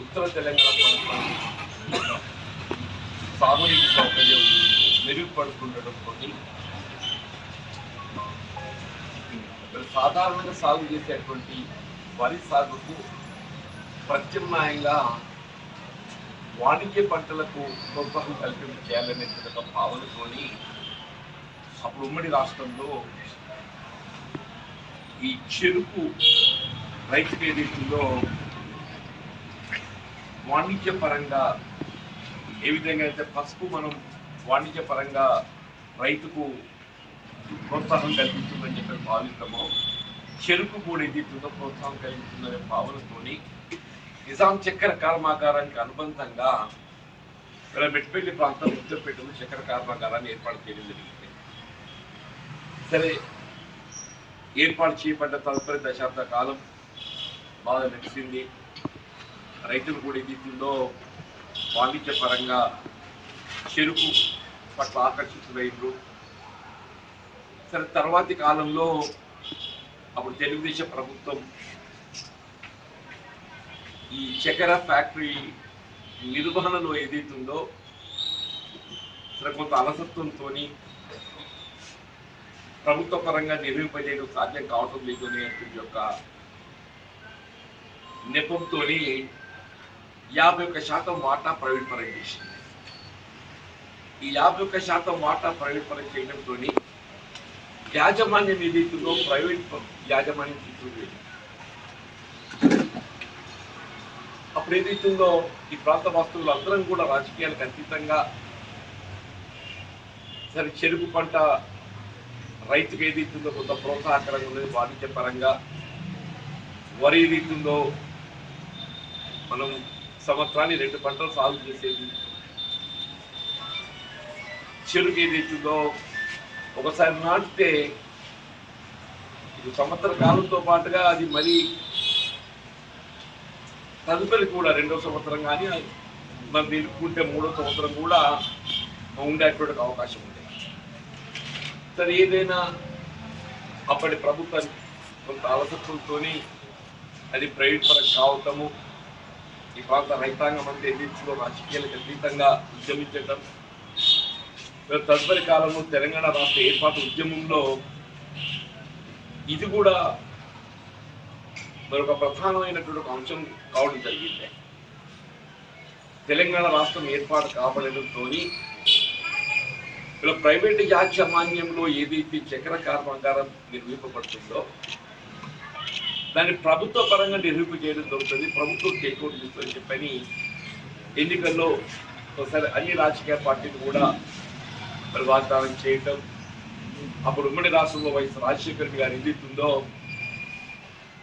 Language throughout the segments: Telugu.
ఉత్తర తెలంగాణ ప్రాంతాన్ని సాగునీటి సౌకర్యం మెరుగుపడుతుండటంతో సాధారణంగా సాగు చేసేటువంటి వరి సాగుకు ప్రత్యామ్నాయంగా వాణిజ్య పంటలకు ప్రోత్సాహం కల్పింపు చేయాలనే ఒక భావనతోని అప్పుడు ఉమ్మడి రాష్ట్రంలో ఈ చెరుకు రైతు ప్రదేశంలో వాణిజ్య పరంగా ఏ విధంగా అయితే పసుపు మనం వాణిజ్య పరంగా రైతుకు ప్రోత్సాహం కల్పిస్తుందని చెప్పి భావిస్తామో చెరుకు కూడా ఏదైతుందో ప్రోత్సాహం కలిగిస్తుందనే భావనతోని నిజాం చక్కెర కర్మాగారానికి అనుబంధంగా ఇక్కడ మెట్పల్లి ప్రాంతం ఉత్తరపేటలో చక్కెర కర్మాగారాన్ని ఏర్పాటు చేయడం జరిగింది. సరే ఏర్పాటు చేయబడ్డ తదుపరి దశాబ్ద కాలం బాగా నడిచింది రైతులు కూడా ఏదైతుందో వాణిజ్య పరంగా చెరుకు పట్ల ఆకర్షితులైనరు సరే తర్వాతి కాలంలో అప్పుడు తెలుగుదేశం ప్రభుత్వం ఈ చక్కెర ఫ్యాక్టరీ నిర్వహణలో ఏదైతుందో సరే కొంత అలసత్వంతో ప్రభుత్వ పరంగా నిర్వహింపజేయడం సాధ్యం కావటం లేదు అనేటువంటి యొక్క నెపంతో యాభై ఒక్క శాతం వాటా ప్రైవేట్ పరం చేసింది. ఈ యాభై ఒక్క శాతం వాటా ప్రైవేట్ పరం చేయడంతో యాజమాన్యం ఏదైతుందో ప్రైవేట్ ప- యాజమాన్యం తీసుకుంది అప్పుడు ఏదైతుందో ఈ ప్రాంత వాస్తువులు అందరం కూడా రాజకీయాలకు అతీతంగా సరే చెరుకు పంట రైతుకు ఏదైతుందో కొంత ప్రోత్సాహకరంగా ఉన్నది వాణిజ్య పరంగా వరి ఏదైతుందో మనం సంవత్సరాన్ని రెండు పంటలు సాగు చేసేది. చెరుకు ఏదైతుందో ఒకసారి నాటితే ఇది సంవత్సర కాలంతో పాటుగా అది మరి తదుపరి కూడా రెండో సంవత్సరం కానీ మనం నిలుపుకుంటే మూడో సంవత్సరం కూడా ఉండేటువంటి అవకాశం ఉంది. సరే ఏదైనా అప్పటి ప్రభుత్వం కొంత అలసత్వంతో అది ప్రైవేట్ పరం కావటము ఈ ప్రాంత రైతాంగం అంతా ఎదిరించులో రాజకీయాలకు అతీతంగా ఉద్యమించడం తదుపరి కాలంలో తెలంగాణ రాష్ట్ర ఏర్పాటు ఉద్యమంలో ఇది కూడా మరొక ప్రధానమైనటువంటి ఒక అంశం కావడం జరిగింది. తెలంగాణ రాష్ట్రం ఏర్పాటు కాబడడంతో ఇలా ప్రైవేట్ యాజమాన్యంలో ఏదైతే చక్కెర కర్మాగారం నిర్వహింపబడుతుందో దాన్ని ప్రభుత్వ పరంగా నిర్వహింప చేయడం జరుగుతుంది. ప్రభుత్వం టేక్అవుట్ చేస్తుందని చెప్పని ఎన్నికల్లో ఒకసారి అన్ని రాజకీయ పార్టీలు కూడా మరి వాగ్దానం చేయటం అప్పుడు ఉమ్మడి రాష్ట్రంలో వైఎస్ రాజశేఖర్ గారు ఏదైతుందో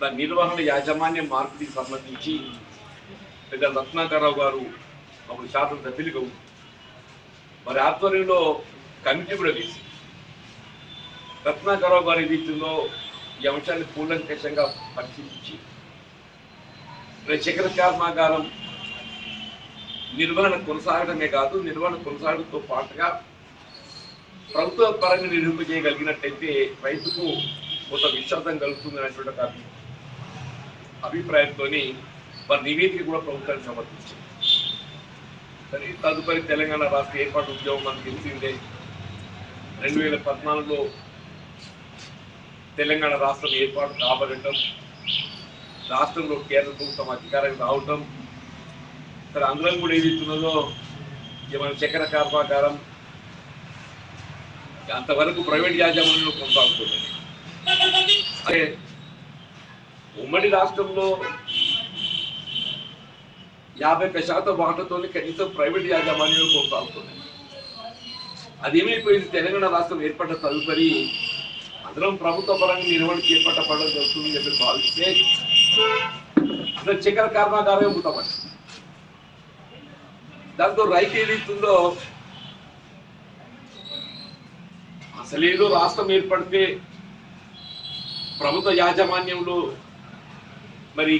దాని నిర్వహణ యాజమాన్య మార్పుకి సంబంధించి పెద్ద రత్నాకరరావు గారు అప్పుడు శాసన సభ్యులుగా మరి ఆధ్వర్యంలో కమిటీ కూడా వేసి రత్నాకరరావు గారు రీతిలో ఈ అంశాన్ని కూలంకషంగా పరిశీలించి రేపు చక్ర కర్మాగారం నిర్వహణ కొనసాగడమే కాదు నిర్వహణ కొనసాగడంతో పాటుగా ప్రభుత్వ పరంగా నిరూపించగలిగినట్టయితే రైతుకు కొంత విశ్వాసం కలుగుతుంది అనేటువంటి ఒక అభిప్రాయంతో వారి నివేదిక కూడా ప్రభుత్వానికి సమర్పించింది. సరే తదుపరి తెలంగాణ రాష్ట్ర ఏర్పాటు ఉద్యోగం మనకు తెలిసిందే. రెండు వేల పద్నాలుగులో తెలంగాణ రాష్ట్రం ఏర్పాటు కాబడటం రాష్ట్రంలో కేంద్ర ప్రభుత్వం అధికారం రావటం సరే అందరం కూడా ఏది ఇస్తున్నదో మన చక్కెర కర్మాగారం అంతవరకు ప్రైవేట్ యాజమాన్యంలో కొనసాగుతుంది. అదే ఉమ్మడి రాష్ట్రంలో యాభై ఒక్క శాతం వాటతో కనీసం ప్రైవేట్ యాజమాన్యంలో కొనసాగుతుంది. అదేమైపోయింది? తెలంగాణ రాష్ట్రం ఏర్పడ్డ తదుపరి అందరం ప్రభుత్వ పరంగా నిర్వహణ చేపట్టబడడం జరుగుతుందని చెప్పి భావిస్తే అందులో చక్కెర కర్మాగారమే ఉంటామండి. దాంతో రైతు ఏదైతుందో అసలు ఏదో రాష్ట్రం ఏర్పడితే ప్రభుత్వ యాజమాన్యంలో మరి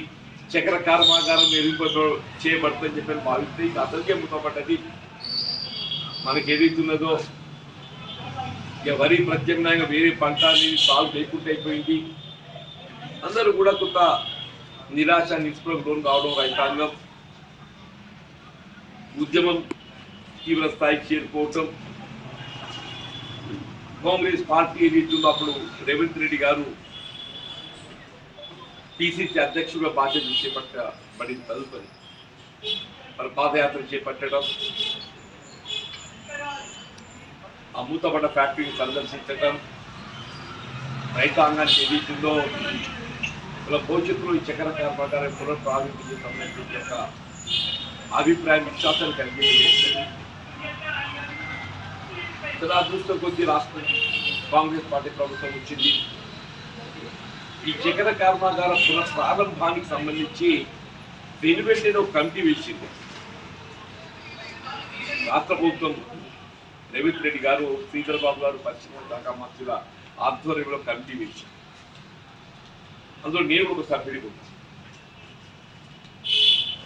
చక్కెర కర్మాగారం మెరుగుపడ చేయబడుతుందని చెప్పి భావిస్తే ఇది అసలుకే ముఖపడ్డది మనకి ఏదైతున్నదో ఇక వరి ప్రత్యామ్నాయంగా వేరే పంట అనేది సాగు లేకుండా అయిపోయింది. అందరూ కూడా కొంత నిరాశ నిస్పృహకు లోన్ కావడం రైతాంగం. ఉద్యమం తీవ్ర స్థాయికి చేరుకోవటం. కాంగ్రెస్ పార్టీ ఏదైతుందో అప్పుడు రేవంత్ రెడ్డి గారు పిసిసి అధ్యక్షుడిగా బాధ్యతలు చేపట్టబడిన తదుపరి మరి పాదయాత్ర చేపట్టడం. ఆ మూతపడ్డ ఫ్యాక్టరీని సందర్శించడం రైతాంగానికి ఏదైతుందో ఇలా భవిష్యత్తులో ఈ చక్కెర ప్రకారం పునఃప్రారంభించే సంబంధించిన యొక్క అభిప్రాయం విశ్వాసాన్ని కలిగింది చాలా అదృష్టం కొద్ది రాష్ట్రం కాంగ్రెస్ పార్టీ ప్రభుత్వం వచ్చింది. ఈ చక్కెర కర్మాగార పునఃప్రారంభానికి సంబంధించి వెనువెంటనే ఒక కమిటీ వేసింది. రాష్ట్ర ప్రభుత్వం రేవంత్ రెడ్డి గారు శ్రీధర్ బాబు గారు పశ్చిమ శాఖ మంత్రుల ఆధ్వర్యంలో కమిటీ వేసింది అందులో నేను ఒక సభ్యుడిగా ఉన్నాను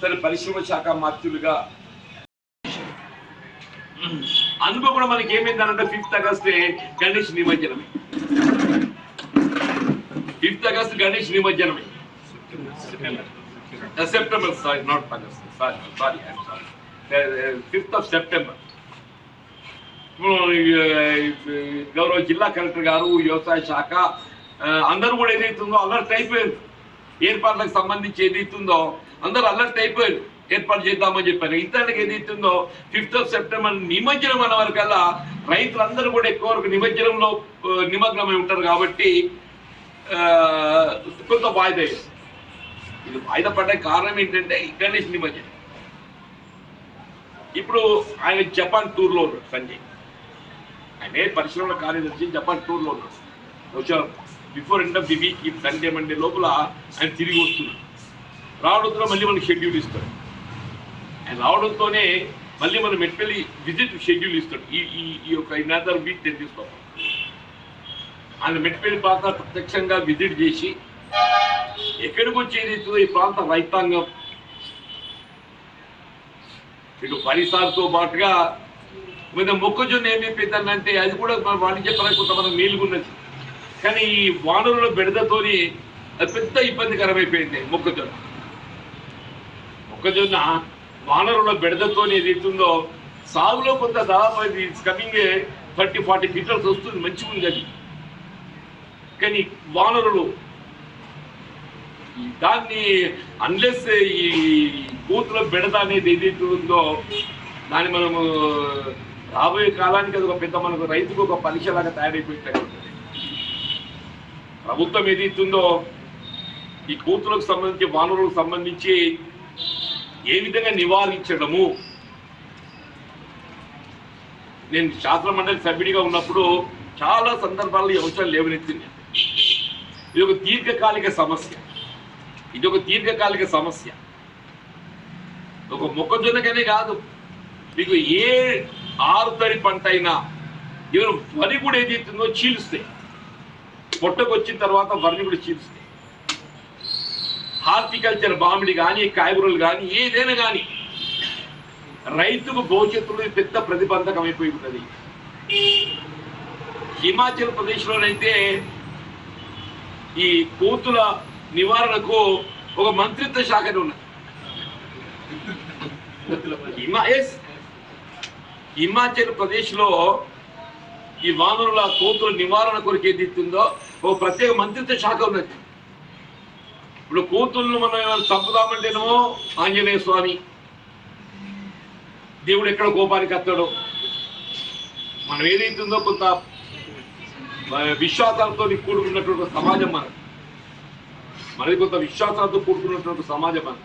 సరే పరిశ్రమ శాఖ మంత్రులుగా అందులో కూడా మనకి ఏమైందనంటే ఫిఫ్త్ ఆగస్ట్ గణేష్ నిమజ్జనమే. Fifth August Ganesh నిమజ్జనమే. September sorry not August sorry sorry fifth of September గౌరవ జిల్లా కలెక్టర్ గారు వ్యవసాయ శాఖ అందరూ కూడా ఏదైతుందో అలర్ట్ అయిపోయారు. ఏర్పాట్లకు సంబంధించి ఏదైతుందో అందరూ అలర్ట్ అయిపోయారు. ఏర్పాటు చేద్దామని చెప్పారు. ఇతరులకు ఏదైతుందో ఫిఫ్త్ ఆఫ్ సెప్టెంబర్ నిమజ్జనం అన్న వరకల్లా రైతులందరూ కూడా ఎక్కువ వరకు నిమజ్జనంలో నిమగ్నమై ఉంటారు కాబట్టి కొంత వాయిదా ఇది వాయిదా పడ్డ కారణం ఏంటంటే గణేష్ నిమజ్జనం. ఇప్పుడు ఆయన జపాన్ టూర్లో ఉన్నాడు సంజయ్. ఆయన పరిశ్రమల కార్యదర్శి జపాన్ టూర్లో ఉన్నాడు. వచ్చారు before end of the week ఈ సండే మండే లోపల ఆయన తిరిగి వస్తున్నాడు. రావడంతో మళ్ళీ మనకి షెడ్యూల్ ఇస్తాడు. ఆయన రావడంతోనే మళ్ళీ మనం మెట్పల్లి విజిట్ షెడ్యూల్ ఇస్తాడు. ఈ ఈ ఈ యొక్క ఇన్నర్ వీక్ నేను తీసుకోవాలి ఆయన మెట్పల్లి ప్రాంత ప్రత్యక్షంగా విజిట్ చేసి ఎక్కడికి వచ్చేది ఈ ప్రాంత రైతాంగం? ఇటు పరిసరాలతో పాటుగా మీద మొక్కజొన్న ఏమైపోయిందంటే అది కూడా మన వాణిజ్యపరంగా కొంతమంది మేలుగున్నది కానీ ఈ వానరుల బెడదతోని అది పెద్ద ఇబ్బందికరమైపోయింది మొక్కజొన్న. మొక్కజొన్న వానరుల బెడదతోని ఉందో సాగులో కొంత దాదాపు it's coming thirty forty quintals వస్తుంది మంచిగా ఉంది అది. కానీ వానరులు దాన్ని అన్లెస్ ఈ కూతుల బెడద అనేది ఏదైతే ఉందో దాన్ని మనము రాబోయే కాలానికి అది ఒక పెద్ద మనకు రైతుకు ఒక పరీక్షలాగా తయారైపోయింది ప్రభుత్వం ఏదైతుందో ఈ కూతులకు సంబంధించి వానరులకు సంబంధించి ఏ విధంగా నివారించడము? నేను శాస్త్ర మండలి సభ్యుడిగా ఉన్నప్పుడు చాలా సందర్భాల్లో ఈ అంశాలు లేవనెత్తింది ఇది ఒక దీర్ఘకాలిక సమస్య. ఇది ఒక దీర్ఘకాలిక సమస్య. ఒక మొక్కజొన్నకనే కాదు. మీకు ఏ ఆరుతడి పంట అయినా ఈవెన్ వరి కూడా ఏదైతుందో చీలుస్తాయి. పొట్టకు వచ్చిన తర్వాత వరిని కూడా చీలుస్తాయి. హార్టికల్చర్ మామిడి కానీ కాయగూరలు కానీ ఏదైనా కానీ రైతుకు భవిష్యత్తులో పెద్ద ప్రతిబంధకం అయిపోయి ఉన్నది. హిమాచల్ ప్రదేశ్లోనైతే ఈ కోతుల నివారణకు ఒక మంత్రిత్వ శాఖనే ఉన్నది. హిమా ఎస్ హిమాచల్ ప్రదేశ్లో ఈ వానరుల కోతుల నివారణ కొరకు ఏది ఇస్తుందో ఓ ప్రత్యేక మంత్రిత్వ శాఖ ఉన్నది. ఇప్పుడు కోతులను మనం చంపుదామంటేనేమో ఆంజనేయ స్వామి. దేవుడు ఎక్కడ కోపానికి వస్తాడో. మనం ఏదైతుందో కొంత విశ్వాసాలతో కూడుకున్నటువంటి సమాజం మనం. మనది కొంత విశ్వాసాలతో కూడుకున్నటువంటి సమాజం మనం.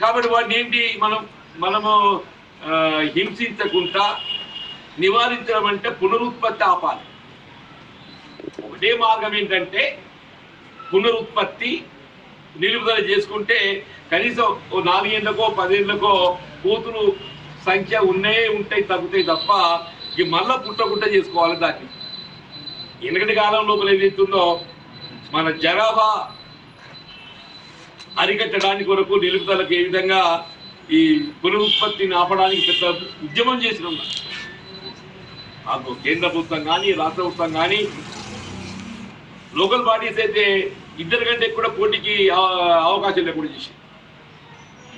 కాబట్టి వాడిని ఏంటి మనం మనము హింసించకుండా నివారించడం అంటే పునరుత్పత్తి ఆపాలి. ఒకటే మార్గం ఏంటంటే పునరుత్పత్తి నిలుపుదల చేసుకుంటే కనీసం ఓ నాలుగేళ్ళకో పదేళ్ళకో కూతురు సంఖ్య ఉన్నాయే ఉంటాయి తగ్గుతాయి తప్ప ఇక మళ్ళా పుట్టగుట్ట చేసుకోవాలి దాన్ని. వెనకటి కాలం లోపల ఏదైతుందో మన జనాభా అరికట్టడానికి కొరకు నిలుపుదలకు ఏ విధంగా ఈ పునరుత్పత్తిని ఆపడానికి పెద్ద ఉద్యమం చేసినాం మాకు కేంద్ర ప్రభుత్వం కానీ రాష్ట్ర ప్రభుత్వం కానీ లోకల్ పార్టీస్ అయితే ఇద్దరు కంటే కూడా పోటీకి అవకాశం లేకుండా చేసి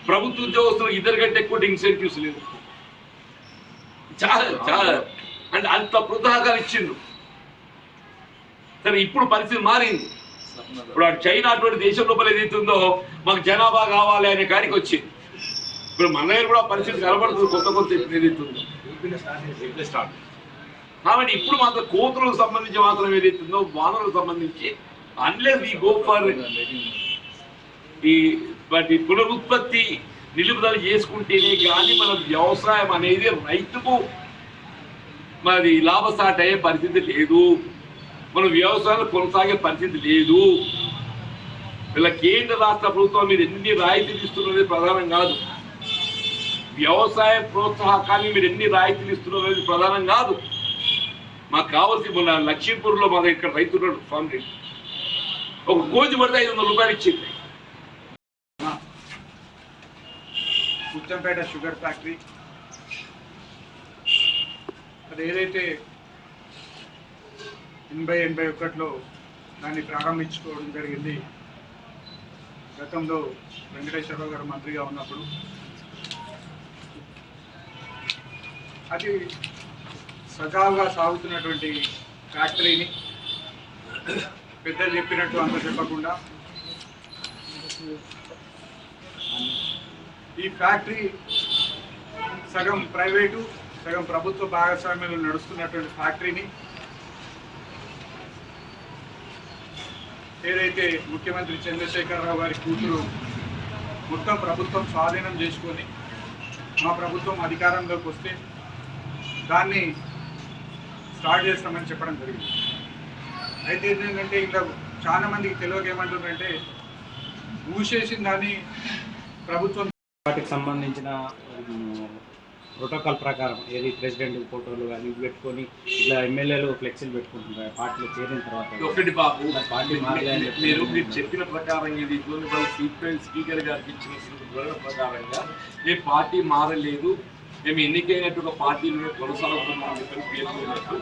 ప్రభుత్వ ఉద్యోగస్తులు ఇద్దరు కంటే ఎక్కువ ఇన్సెంటివ్స్ లేవు. చాలా చాలా. అంటే అంత ప్రోత్సాహకాలు ఇచ్చిండ్రు. సరే ఇప్పుడు పరిస్థితి మారింది. ఇప్పుడు చైనా అటువంటి దేశం లోపల ఏదైతుందో మాకు జనాభా కావాలి అనే కాడికి వచ్చింది ఇప్పుడు మన్నయ్య కూడా పరిస్థితి కనబడుతుంది కొత్త కొత్త ఏదైతుంది. స్టార్ట్ కాబట్టి ఇప్పుడు మాత్రం కోతులకు సంబంధించి మాత్రం ఏదైతుందో వానలకు సంబంధించి అన్లెస్ ఈ గో ఫర్ ఈ వాటి పునరుత్పత్తి నిలుపుదల చేసుకుంటేనే కానీ మన వ్యవసాయం అనేది రైతుకు మరి లాభసాట అయ్యే పరిస్థితి లేదు. మన వ్యవసాయం కొనసాగే పరిస్థితి లేదు. ఇలా కేంద్ర రాష్ట్ర ప్రభుత్వం మీరు ఎన్ని రాయితీలు ఇస్తున్నది ప్రధానం కాదు. వ్యవసాయ ప్రోత్సాహకాన్ని మీరు ఎన్ని రాయితీలు ఇస్తున్నది ప్రధానం కాదు. మాకు కావాల్సి మన లక్ష్మీపూర్లో మా దగ్గర ఇక్కడ రైతు ఉన్నాడు ఫామ్ రేట్ ఒక కోచి పడితే ఐదు వందల రూపాయలు ఇచ్చింది. Kuchampeta sugar factory. అది ఏదైతే ఎనభై ఎనభై ఒకటిలో దాన్ని ప్రారంభించుకోవడం జరిగింది. గతంలో వెంకటేశ్వరరావు గారు మంత్రిగా ఉన్నప్పుడు అది సజావుగా సాగుతున్నటువంటి ఫ్యాక్టరీని పెద్దలు చెప్పినట్టు అంత చెప్పకుండా ఈ ఫ్యాక్టరీ సగం ప్రైవేటు సగం ప్రభుత్వ భాగస్వామ్యంలో నడుస్తున్నటువంటి ఫ్యాక్టరీని ఏదైతే ముఖ్యమంత్రి చంద్రశేఖరరావు గారి కూతురు మొత్తం ప్రభుత్వం స్వాధీనం చేసుకొని మా ప్రభుత్వం అధికారంలోకి వస్తే దాన్ని స్టార్ట్ చేస్తామని చెప్పడం జరిగింది. అయితే ఏంటంటే ఇలా చాలా మందికి తెలియక ఏమంటుందంటే మూసేసిన దాన్ని ప్రభుత్వం వాటికి సంబంధించిన ప్రోటోకాల్ ప్రకారం ఏది ప్రెసిడెంట్ ఫోటోలు కానీ ఇవి పెట్టుకొని ఇట్లా ఎమ్మెల్యేలు ఫ్లెక్సీలు పెట్టుకుంటుంటారు పార్టీలో చేరిన తర్వాత ఒకటి బాబు. పార్టీ మారలే అని మీరు మీరు. చెప్పిన ప్రకారం ఇది స్పీకర్ స్పీకర్ గారికి ఇచ్చిన ప్రకారంగా మేము పార్టీ మారలేదు. మేము ఎన్నికైనట్టుగా పార్టీలు పార్టీలో కొనసాగుతున్నాం చెప్పని పేర్కొన్నట్టు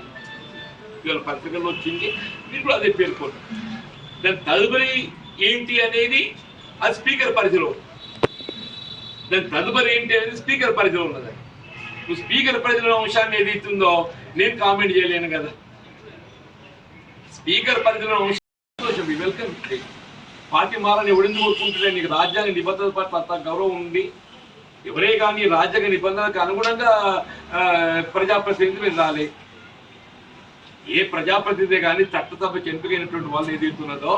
ఇవాళ పత్రికల్లో వచ్చింది. మీరు కూడా అదే పేర్కొన్నారు దాని తదుపరి ఏంటి అనేది అది స్పీకర్ పరిధిలో దాని తదుపరి ఏంటి అనేది స్పీకర్ పరిధిలో ఉన్నది. నువ్వు స్పీకర్ పరిధిలో అంశాన్ని ఏదైతుందో నేను కామెంట్ చేయలేను కదా. స్పీకర్ పరిధిలో అంశం వెల్కమ్ పార్టీ మారని ఎవడెందుకు కోరుకుంటుంటే నీకు రాజ్యాంగ నిబద్ధత పట్ల అంత గౌరవం ఉంది. ఎవరే కానీ రాజ్యాంగ నిబంధనలకు అనుగుణంగా ఆ, వెళ్ళాలి. ఏ ప్రజాప్రతినిధి కానీ చట్టసభకు ఎంపికైనటువంటి వాళ్ళు ఏదైతున్నదో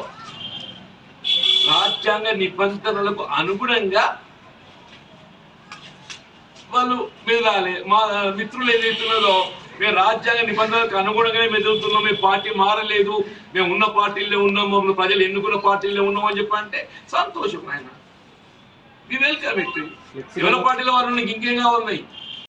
రాజ్యాంగ నిబంధనలకు అనుగుణంగా వాళ్ళు మెదలాలి. మా మిత్రులు ఏదైతున్నదో మేము రాజ్యాంగ నిబంధనలకు అనుగుణంగానే మెదులుతున్నాం మేము పార్టీ మారలేదు మేము ఉన్న పార్టీల్లో ఉన్నాం మమ్మల్ని ప్రజలు ఎన్నుకున్న పార్టీల్లో ఉన్నాం అని చెప్పి అంటే సంతోషం ఆయన వి వెల్కమ్ ఇట్ ఎవరి పార్టీలో వాళ్ళు నీకు ఇంకేం కావాలి